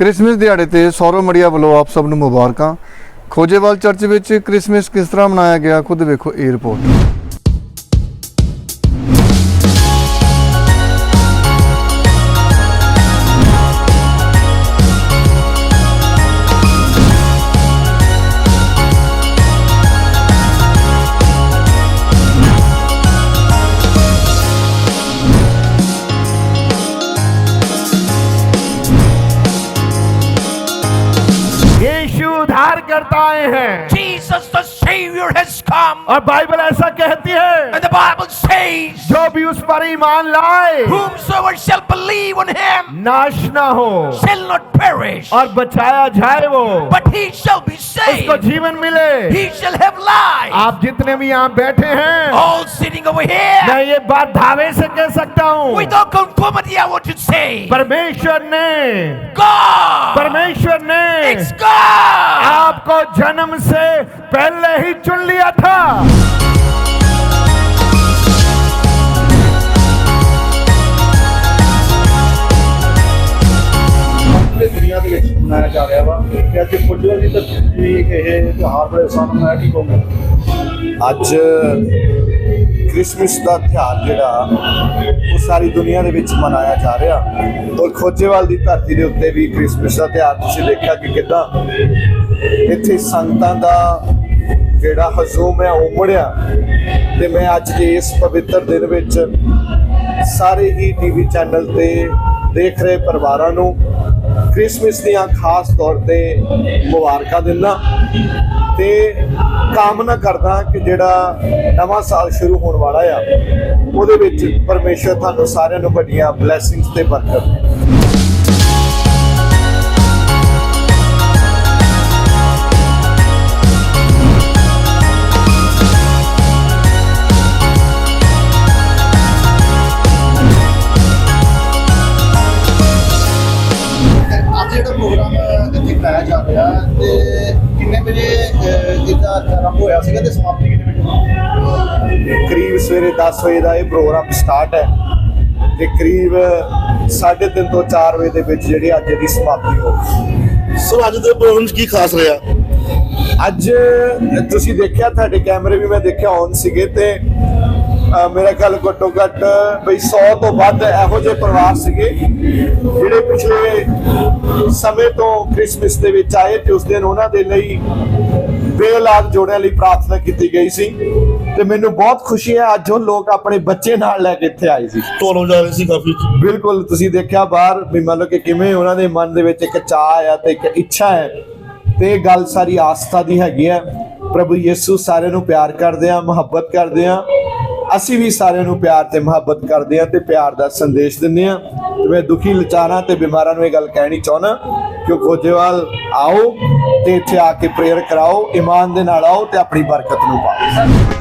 Christmas ਦਿਹਾੜੇ ਤੇ ਸੌਰਵ ਮੜੀਆ ਵੱਲੋਂ ਆਪ ਸਭ ਨੂੰ ਮੁਬਾਰਕਾਂ। ਖੋਜੇਵਾਲ ਚਰਚ ਵਿੱਚ ਕ੍ਰਿਸਮਸ ਕਿਸ ਤਰ੍ਹਾਂ ਮਨਾਇਆ ਗਿਆ, ਖੁਦ ਵੇਖੋ ਇਹ ਰਿਪੋਰਟ। उद्धार करता आए हैं Jesus the Savior has come. और बाइबल ऐसा कहती है And the Bible says, जो भी उस पर ईमान लाए Whomsoever shall believe on him नाश ना हो shall not perish, और बचाया जाए वो but he shall be उसको saved. जीवन मिले He shall have life. आप जितने भी यहाँ बैठे हैं All sitting over here, मैं ये बात धावे से कह सकता हूँ without conformity, I want to say, परमेश्वर ने God, परमेश्वर ने it's God. आपको जन्म से पहले ही चुन लिया था ਪੂਰੀ ਦੁਨੀਆ ਦੇ ਵਿੱਚ ਮਨਾਇਆ ਜਾ ਰਿਹਾ ਵਾ ਕਿ ਅੱਜ ਫੁੱਟਬਾਲ ਦੀ ਧਰਤੀ ਤੇ ਇਹ ਤਿਉਹਾਰ ਬੜੇ ਸਾਨ ਮਨਾਇਆ ਕੀ ਕਹੋਗੇ ਅੱਜ ਕ੍ਰਿਸਮਸ ਦਾ ਤਿਉਹਾਰ ਜਿਹੜਾ ਉਹ ਸਾਰੀ ਦੁਨੀਆ ਦੇ ਵਿੱਚ ਮਨਾਇਆ ਜਾ ਰਿਹਾ ਔਰ ਖੋਜੇਵਾਲ ਦੀ ਧਰਤੀ ਦੇ ਉੱਤੇ ਵੀ ਕ੍ਰਿਸਮਸ ਦਾ ਤਿਉਹਾਰ ਤੁਸੀਂ ਦੇਖਿਆ ਕਿ ਕਿੱਦਾਂ ਇੱਥੇ ਸੰਗਤਾਂ ਦਾ ਜਿਹੜਾ ਹਜ਼ੂਮ ਹੈ ਉਹ ਉਮੜਿਆ ਤੇ ਮੈਂ ਅੱਜ ਦੇ ਇਸ ਪਵਿੱਤਰ ਦਿਨ ਵਿੱਚ ਸਾਰੇ ਹੀ ਟੀਵੀ ਚੈਨਲ ਤੇ ਦੇਖ ਰਹੇ ਪਰਿਵਾਰਾਂ ਨੂੰ ਕ੍ਰਿਸਮਸ ਦੀਆਂ ਖਾਸ ਤੌਰ ਤੇ ਮੁਬਾਰਕਾਂ ਦਿੰਦਾ ਤੇ ਕਾਮਨਾ ਕਰਦਾ ਕਿ ਜਿਹੜਾ ਨਵਾਂ ਸਾਲ ਸ਼ੁਰੂ ਹੋਣ ਵਾਲਾ ਆ, ਉਹਦੇ ਵਿੱਚ ਪਰਮੇਸ਼ਰ ਤੁਹਾਨੂੰ ਸਾਰਿਆਂ ਨੂੰ ਵੱਡੀਆਂ ਬਲੇਸਿੰਗਸ ਤੇ ਬਰਕਤ। ਆਰੰਭ ਹੋਇਆ ਸੀਗਾ ਤੇ ਸਮਾਪਤੀ ਕਿੰਨੇ ਵਜੇ ਹੋਈ? ਕਰੀਬ ਸਵੇਰੇ 10 ਵਜੇ ਦਾ ਇਹ ਪ੍ਰੋਗਰਾਮ ਸਟਾਰਟ ਹੈ ਤੇ ਕਰੀਬ 3:30 ਤੋਂ 4 ਵਜੇ ਦੇ ਵਿੱਚ ਜਿਹੜੀ ਅੱਜ ਦੀ ਸਮਾਪਤੀ ਹੋਊਗੀ ਸਰ ਅੱਜ ਦੇ ਪ੍ਰੋਗਰਾਮ 'ਚ ਕੀ ਖਾਸ ਰਿਹਾ ਅੱਜ ਤੁਸੀਂ ਦੇਖਿਆ ਤੁਹਾਡੇ ਕੈਮਰੇ ਵੀ ਮੈਂ ਦੇਖਿਆ ਔਨ ਸੀਗੇ ਤੇ ਮੇਰਾ ਖਿਆਲ ਘੱਟੋ ਘੱਟ ਬਈ 100 ਤੋਂ ਵੱਧ ਇਹੋ ਜਿਹੇ ਪਰਿਵਾਰ ਸੀਗੇ ਜਿਹੜੇ ਪਿਛਲੇ ਸਮੇਂ ਤੋਂ ਕ੍ਰਿਸਮਸ ਦੇ ਵਿੱਚ ਆਏ ਤੇ ਉਸ ਦਿਨ ਉਹਨਾਂ ਦੇ ਲਈ ਬੇਔਲਾਦ ਜੋੜਿਆਂ ਲਈ ਪ੍ਰਾਰਥਨਾ ਕੀਤੀ ਗਈ ਸੀ ਤੇ ਮੈਨੂੰ ਬਹੁਤ ਖੁਸ਼ੀ ਹੈ ਅੱਜ ਉਹ ਲੋਕ ਆਪਣੇ ਬੱਚੇ ਨਾਲ ਲੈ ਕੇ ਇੱਥੇ ਆਏ ਸੀ। ਢੋਲ ਵਜਾ ਰਹੇ ਸੀ ਕਾਫੀ? ਬਿਲਕੁਲ ਤੁਸੀਂ ਦੇਖਿਆ ਬਾਹਰ ਵੀ ਮੰਨ ਲਓ ਕਿ ਕਿਵੇਂ ਉਹਨਾਂ ਦੇ ਮਨ ਦੇ ਵਿੱਚ ਇੱਕ ਚਾਹ ਆ ਤੇ ਇੱਕ ਇੱਛਾ ਹੈ ਤੇ ਇਹ ਗੱਲ ਸਾਰੀ ਆਸਥਾ ਦੀ ਹੈਗੀ ਹੈ। ਪ੍ਰਭੂ ਯਿਸੂ ਸਾਰਿਆਂ ਨੂੰ ਪਿਆਰ ਕਰਦੇ ਆ ਮੁਹੱਬਤ ਕਰਦੇ ਆ ਅਸੀਂ ਵੀ ਸਾਰਿਆਂ ਨੂੰ ਪਿਆਰ ਤੇ ਮੁਹੱਬਤ ਕਰਦੇ ਆ ਤੇ ਪਿਆਰ ਦਾ ਸੰਦੇਸ਼ ਦਿੰਦੇ ਆ ਤੇ ਮੈਂ ਦੁਖੀ, ਲਚਾਰਾਂ ਤੇ ਬਿਮਾਰਾਂ ਨੂੰ ਇਹ ਗੱਲ ਕਹਿਣੀ ਚਾਹੁੰਦਾ ਕਿ ਖੋਜੇਵਾਲ ਆਓ ਤੇ ਇੱਥੇ ਆ ਕੇ ਪ੍ਰੇਅਰ ਕਰਾਓ ਇਮਾਨ ਦੇ ਨਾਲ ਆਓ ਤੇ ਆਪਣੀ ਬਰਕਤ ਨੂੰ ਪਾਓ।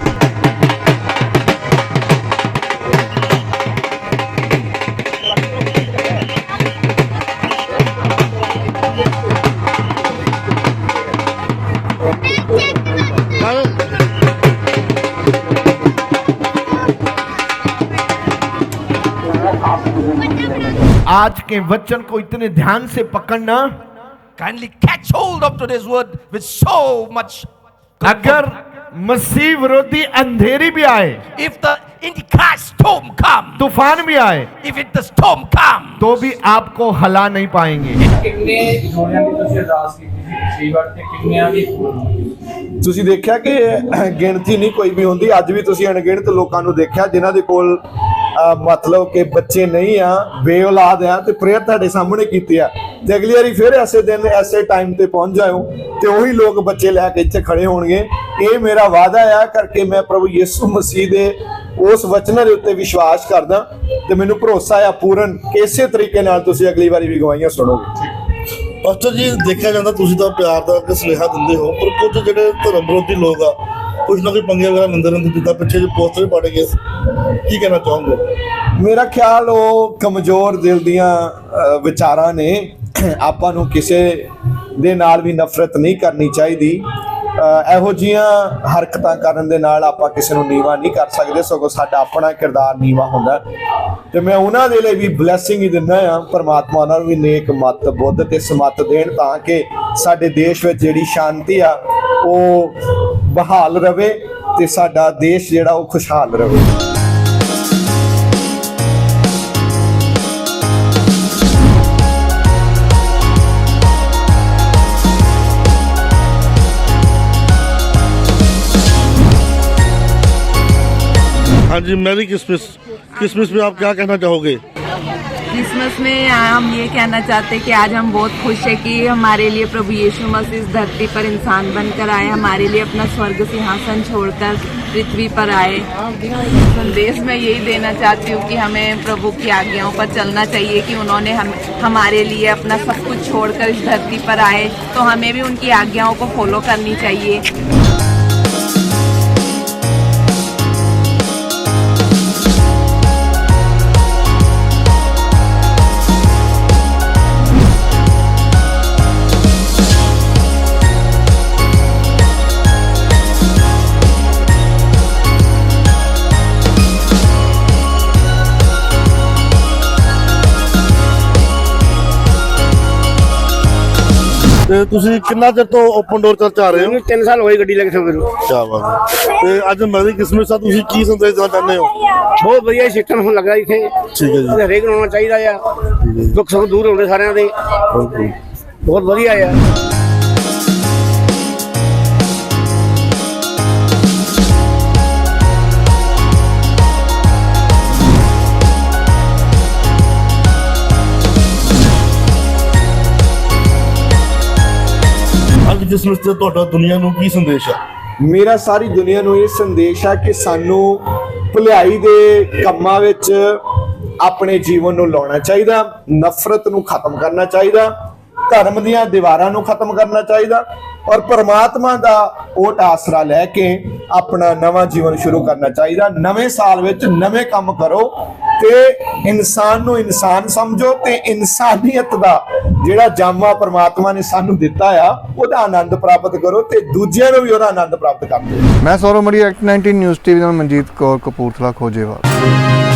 आज के वचन को इतने ध्यान से पकड़ना kindly catch hold of today's word with so much अगर मसीह विरोधी अंधेरी भी आए if the in storm come तूफ़ान भी आए इफ़ इट द कम तो भी आपको हला नहीं पाएँगे। ਤੁਸੀਂ ਤੇ ਕਿੰਨਿਆਂ ਦੀ ਦੇਖਿਆ ਕਿ ਗਿਣਤੀ ਨਹੀਂ ਕੋਈ ਵੀ ਹੁੰਦੀ। ਅੱਜ ਵੀ ਤੁਸੀਂ ਅਣਗਿਣਤ ਲੋਕਾਂ ਨੂੰ ਦੇਖਿਆ ਜਿਨ੍ਹਾਂ ਦੇ ਕੋਲ ਮਤਲਬ ਕਿ ਬੱਚੇ ਨਹੀਂ ਆ ਬੇਔਲਾਦ ਆ ਤੇ ਪ੍ਰੇਅਰ ਤੁਹਾਡੇ ਸਾਹਮਣੇ ਕੀਤੀ ਆ। ਤੇ ਅਗਲੀ ਵਾਰੀ ਫਿਰ ਐਸੇ ਦਿਨ ਐਸੇ ਟਾਈਮ ਤੇ ਪਹੁੰਚ ਜਾਓ ਤੇ ਉਹੀ ਲੋਕ ਬੱਚੇ ਲੈ ਕੇ ਇੱਥੇ ਖੜੇ ਹੋਣਗੇ। ਇਹ ਮੇਰਾ ਵਾਅਦਾ ਆ ਕਰਕੇ ਮੈਂ ਪ੍ਰਭੂ ਯਿਸੂ ਮਸੀਹ ਦੇ ਉਸ ਵਚਨਾਂ ਦੇ ਉੱਤੇ ਵਿਸ਼ਵਾਸ ਕਰਦਾ। ਤੇ ਮੈਨੂੰ ਭਰੋਸਾ ਆ ਪੂਰਨ ਕਿ ਇਸੇ ਤਰੀਕੇ ਨਾਲ ਤੁਸੀਂ ਅਗਲੀ ਵਾਰੀ ਵੀ ਗਵਾਹੀਆਂ ਸੁਣੋਗੇ। ਪਾਸਟਰ ਜੀ ਦੇਖਿਆ ਜਾਂਦਾ ਤੁਸੀਂ ਤਾਂ ਪਿਆਰ ਦਾ ਇੱਕ ਸੁਨੇਹਾ ਦਿੰਦੇ ਹੋ ਪਰ ਕੁਝ ਜਿਹੜੇ ਧਰਮ ਵਿਰੋਧੀ ਲੋਕ ਆ ਕੁਝ ਨਾ ਕੋਈ ਪੰਗੇ ਵਗੈਰਾ ਲੈਂਦੇ ਰਹਿੰਦੇ ਜਿੱਦਾਂ ਪਿੱਛੇ ਜੇ ਪੋਸਟਰ ਵੀ ਪਾੜੇ ਗਏ ਕੀ ਕਹਿਣਾ ਚਾਹੋਗੇ? ਮੇਰਾ ਖਿਆਲ ਉਹ ਕਮਜ਼ੋਰ ਦਿਲ ਦੀਆਂ ਅ, ਵਿਚਾਰਾਂ ਨੇ। ਆਪਾਂ ਨੂੰ ਕਿਸੇ ਦੇ ਨਾਲ ਵੀ ਨਫ਼ਰਤ ਨਹੀਂ ਕਰਨੀ ਚਾਹੀਦੀ। ਇਹੋ ਜੀਆਂ ਹਰਕਤਾਂ ਕਰਨ ਦੇ ਨਾਲ ਆਪਾਂ ਕਿਸੇ ਨੂੰ ਨੀਵਾ ਨਹੀਂ ਕਰ ਸਕਦੇ। ਸਗੋਂ ਸਾਡਾ ਆਪਣਾ ਕਿਰਦਾਰ ਨੀਵਾ ਹੁੰਦਾ ਹੈ। ਤੇ ਮੈਂ ਉਹਨਾਂ ਦੇ ਲਈ ਵੀ ਬਲੇਸਿੰਗ ਹੀ ਦਿੰਦਾ ਆ ਪਰਮਾਤਮਾ ਉਹਨਾਂ ਨੂੰ ਵੀ ਨੇਕ ਮਤ ਬੁੱਧ ਤੇ ਸਮਤ ਦੇਣ ਤਾਂ ਕਿ ਸਾਡੇ ਦੇਸ਼ ਵਿੱਚ ਜਿਹੜੀ ਸ਼ਾਂਤੀ ਆ, ਉਹ ਬਹਾਲ ਰਵੇ ਤੇ ਸਾਡਾ ਦੇਸ਼ ਜਿਹੜਾ ਉਹ ਖੁਸ਼ਹਾਲ ਰਵੇ। हाँ जी मैरी क्रिसमस क्रिसमस में आप क्या कहना चाहोगे? क्रिसमस में हम ये कहना चाहते हैं कि आज हम बहुत खुश हैं कि हमारे लिए प्रभु यीशु मसीह इस धरती पर इंसान बनकर आए, हमारे लिए अपना स्वर्ग सिंहासन छोड़कर पृथ्वी पर आए। संदेश मैं यही देना चाहती हूँ कि हमें प्रभु की आज्ञाओं पर चलना चाहिए कि उन्होंने हम, हमारे लिए अपना सब कुछ छोड़कर इस धरती पर आए तो हमें भी उनकी आज्ञाओं को फॉलो करनी चाहिए। ਤੇ ਤੁਸੀਂ ਕਿੰਨਾ ਚਿਰ ਤੋਂ ਓਪਨ ਡੋਰ ਚਰਚ ਆ ਰਹੇ ਹੋ? 3 ਸਾਲ ਹੋਏ ਗੱਡੀ ਲੈ ਕੇ ਸਫਰ ਨੂੰ ਕੀ ਬਾਤ ਹੈ। ਤੇ ਅੱਜ ਮੈਰੀ ਕ੍ਰਿਸਮਸ ਆ ਤੁਸੀਂ ਕੀ ਸੰਦੇਸ਼ ਦੇਣਾ ਚਾਹੁੰਦੇ ਹੋ? ਬਹੁਤ ਵਧੀਆ ਸਿਸਟਮ ਹੁਣ ਲੱਗਾ ਇੱਥੇ। ਠੀਕ ਹੈ ਜੀ। ਹਰੇਕ ਨੂੰ ਆਉਣਾ ਚਾਹੀਦਾ ਆ। ਦੁੱਖ ਸੁੱਖ ਦੂਰ ਹੁੰਦੇ ਸਾਰਿਆਂ ਦੇ। ਬਹੁਤ ਵਧੀਆ ਆ। ਅੱਜ ਤੇ ਤੁਹਾਡਾ ਦੁਨੀਆ ਨੂੰ ਕੀ ਸੰਦੇਸ਼ ਹੈ ਮੇਰਾ ਸਾਰੀ ਦੁਨੀਆ ਨੂੰ ਇਹ ਸੰਦੇਸ਼ ਹੈ ਕਿ ਸਾਨੂੰ ਭਲਾਈ ਦੇ ਕੰਮਾਂ ਵਿੱਚ ਆਪਣੇ ਜੀਵਨ ਨੂੰ ਲਾਉਣਾ ਚਾਹੀਦਾ, ਨਫ਼ਰਤ ਨੂੰ ਖਤਮ ਕਰਨਾ ਚਾਹੀਦਾ, ਧਰਮ ਦੀਆਂ ਦੀਵਾਰਾਂ ਨੂੰ ਖਤਮ ਕਰਨਾ ਚਾਹੀਦਾ ਔਰ ਪਰਮਾਤਮਾ ਦਾ ਓਟ ਆਸਰਾ ਲੈ ਕੇ ਆਪਣਾ ਨਵਾਂ ਜੀਵਨ ਸ਼ੁਰੂ ਕਰਨਾ ਚਾਹੀਦਾ। ਨਵੇਂ ਸਾਲ ਵਿੱਚ ਨਵੇਂ ਕੰਮ ਕਰੋ ਤੇ ਇਨਸਾਨ ਨੂੰ ਇਨਸਾਨ ਸਮਝੋ ਤੇ ਇਨਸਾਨੀਅਤ ਦਾ ਜਿਹੜਾ ਜਾਮਾ ਪਰਮਾਤਮਾ ਨੇ ਸਾਨੂੰ ਦਿੱਤਾ ਆ, ਉਹਦਾ ਆਨੰਦ ਪ੍ਰਾਪਤ ਕਰੋ ਤੇ ਦੂਜਿਆਂ ਨੂੰ ਵੀ ਉਹਦਾ ਆਨੰਦ ਪ੍ਰਾਪਤ ਕਰਨ ਦਿਓ। ਮੈਂ ਸੌਰਵ ਮੜੀ ਐਕਟ 19 ਨਿਊਜ਼ ਟੀਵੀ ਨਾਲ ਮਨਜੀਤ ਕੌਰ ਕਪੂਰਥਲਾ ਖੋਜੇਵਾਲ।